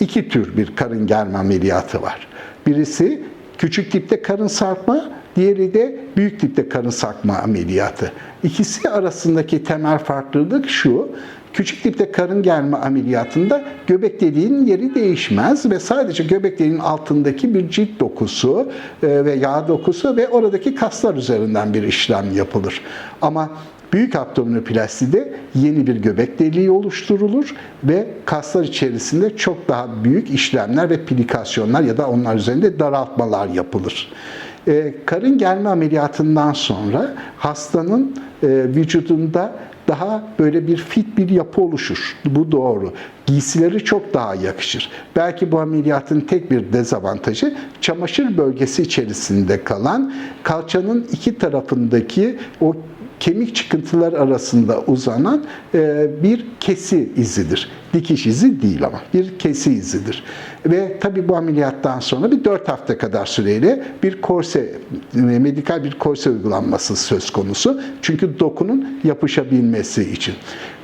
iki tür bir karın germe ameliyatı var. Birisi küçük tipte karın sarkma, diğeri de büyük tipte karın sarkma ameliyatı. İkisi arasındaki temel farklılık şu. Küçük tipte karın germe ameliyatında göbek deliğinin yeri değişmez ve sadece göbek deliğinin altındaki bir cilt dokusu e, ve yağ dokusu ve oradaki kaslar üzerinden bir işlem yapılır. Ama Büyük abdominoplaside yeni bir göbek deliği oluşturulur ve kaslar içerisinde çok daha büyük işlemler ve plikasyonlar ya da onlar üzerinde daraltmalar yapılır. Ee, karın gelme ameliyatından sonra hastanın e, vücudunda daha böyle bir fit bir yapı oluşur. Bu doğru. Giysileri çok daha yakışır. Belki bu ameliyatın tek bir dezavantajı çamaşır bölgesi içerisinde kalan kalçanın iki tarafındaki o kemik çıkıntılar arasında uzanan e, bir kesi izidir. Dikiş izi değil ama bir kesi izidir. Ve tabii bu ameliyattan sonra bir 4 hafta kadar süreyle bir korse, e, medikal bir korse uygulanması söz konusu. Çünkü dokunun yapışabilmesi için.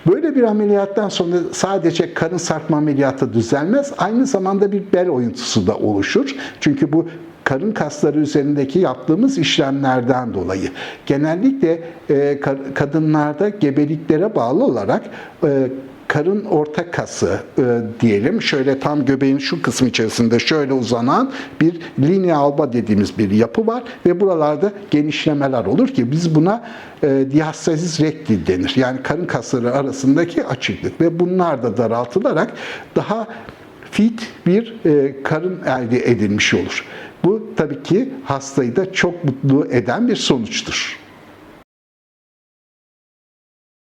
Böyle bir ameliyattan sonra sadece karın sarkma ameliyatı düzelmez, aynı zamanda bir bel oyuntusu da oluşur. Çünkü bu karın kasları üzerindeki yaptığımız işlemlerden dolayı genellikle e, kadınlarda gebeliklere bağlı olarak e, karın orta kası e, diyelim şöyle tam göbeğin şu kısmı içerisinde şöyle uzanan bir linea alba dediğimiz bir yapı var ve buralarda genişlemeler olur ki biz buna e, diastasis recti denir. Yani karın kasları arasındaki açıklık ve bunlar da daraltılarak daha fit bir e, karın elde edilmiş olur. Tabii ki hastayı da çok mutlu eden bir sonuçtur.